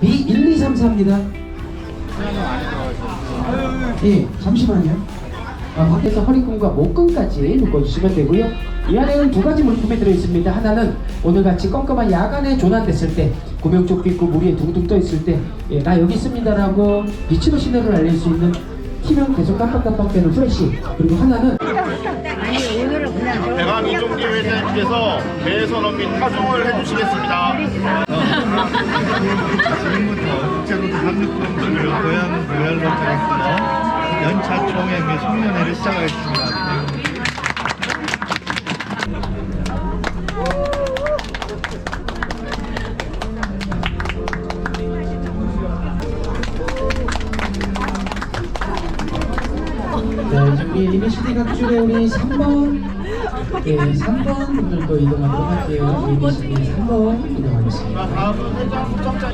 이 1, 2, 3, 4입니다. 예, 잠시만요. 아, 밖에서 허리끈과 목끈까지 묶어주시면 되고요. 이 안에는 두 가지 물품이 들어있습니다. 하나는 오늘같이 껌껌한 야간에 조난됐을 때 구명조끼 입고 물 위에 둥둥 떠 있을 때 예, 나 여기 있습니다라고 비치로 신호를 알릴 수 있는 키면 계속 깜빡깜빡 되는 플래시 그리고 하나는 대강 이종기 회장님께서 배선업 및 타종을 해주시겠습니다. 지금부터 국제로드 상륙범들을 고향 로얄로 차례에서 연차 총회 및 송년회를 시작하겠습니다. 각줄에 우리 3번 예, 3번 분들도 이동하도록 할게요. 이미시티 3번 이동하겠습니다. 다음은 회장 후정자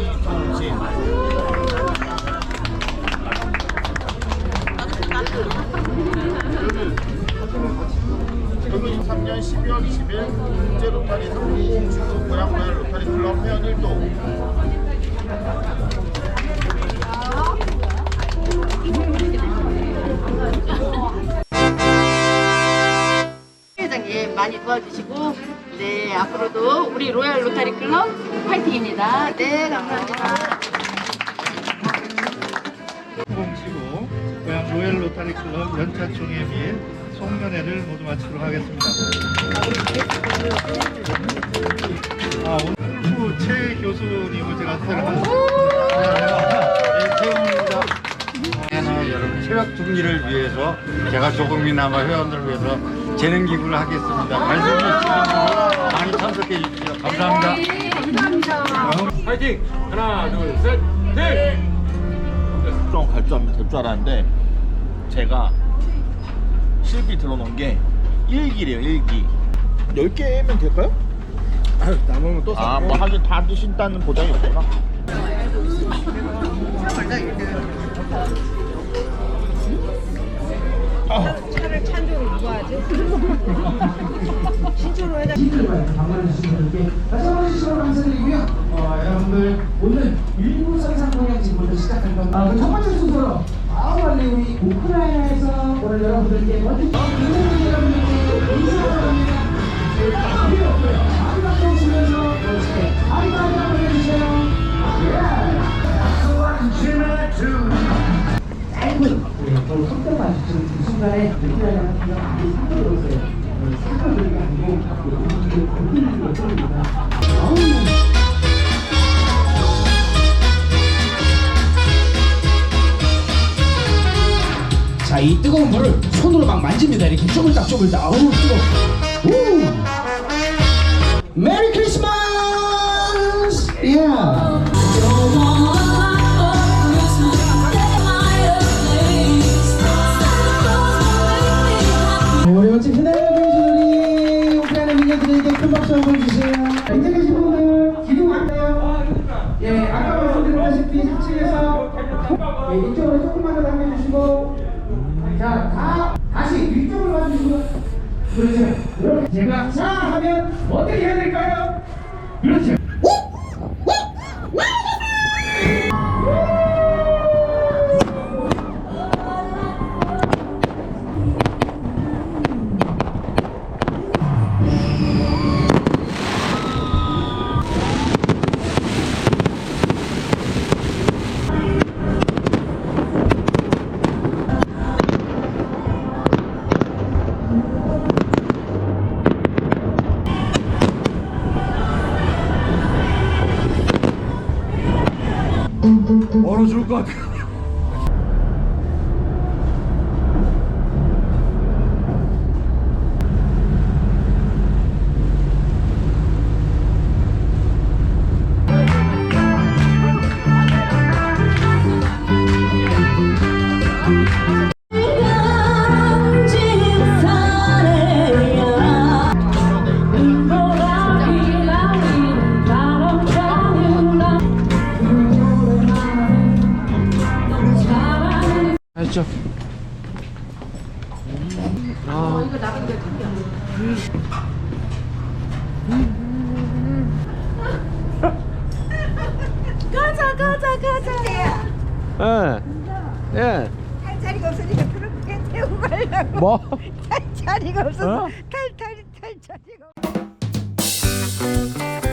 2023년 12월 20일 국제 로타리 상리 중국 고향 로얄 로타리 클럽 회원 1도 회장님 많이 도와주시고 네 앞으로도 우리 로얄 로타리 클럽 파이팅입니다. 네 감사합니다. 공치고 고향 로얄 로타리 클럽 연차 총회 및 송년회를 모두 마치도록 하겠습니다. 아, 오늘 후최 교수님을 제가 사랑합니다. 네, 최영입니다. 네, 여러분 체력 승리를 위해서 제가 조금이나마 회원들을 위해서 재능 기부를 하겠습니다. 있으신 분들 많이 참석해 주십시오. 감사합니다. 파이팅! 하나, 둘, 셋, 넷! 좀 갈줄될줄 알았는데 제가 실기 들어놓은 게 일기래요 일기 10개면 될까요? 남으면 또 아 뭐 하긴 다 드신다는 보장이 없구나 시즌을 방문해 주신 분들께 다시 한번 시청을 감사드리고요. 어, 여러분들 오늘 일부 선상 공연 지금부터 시작할 겁니다. 아, 그 첫 번째 순서로 아우 빨리 우리 우크라이나에서 오늘 여러분들께 먼저 국민 여러분들께 인사를 합니다. 필요 없고요. 아리가또 치면서 멋지게 아리가또 보내주세요. 짧은 네, 그 속도만 지금 이 순간에 우크라이나 같은 경우 많이 사고로. 네, 사고들이 아니고 것들입니다. 아 자, 이 뜨거운 물을 손으로 막 만집니다. 이렇게 쪼글딱 쪼글딱. 아우, 뜨거워. 우! 메리 크리스마스! 예. 예, 아까 말씀드렸다시피 4층에서 예, 이쪽으로 조금만 더 당겨주시고 자, 다 다시 위쪽으로 가주시고 그렇죠. 제가 자 하면 어떻게 해야 될까요? 그렇죠. 얼어 죽을 것 같아. 가자 가자 가자. 예. 예. 탈 자리가 없으니까 그렇게 태우고 가려고 뭐? 탈 자리가 없어서 어? 탈탈탈 자리가 없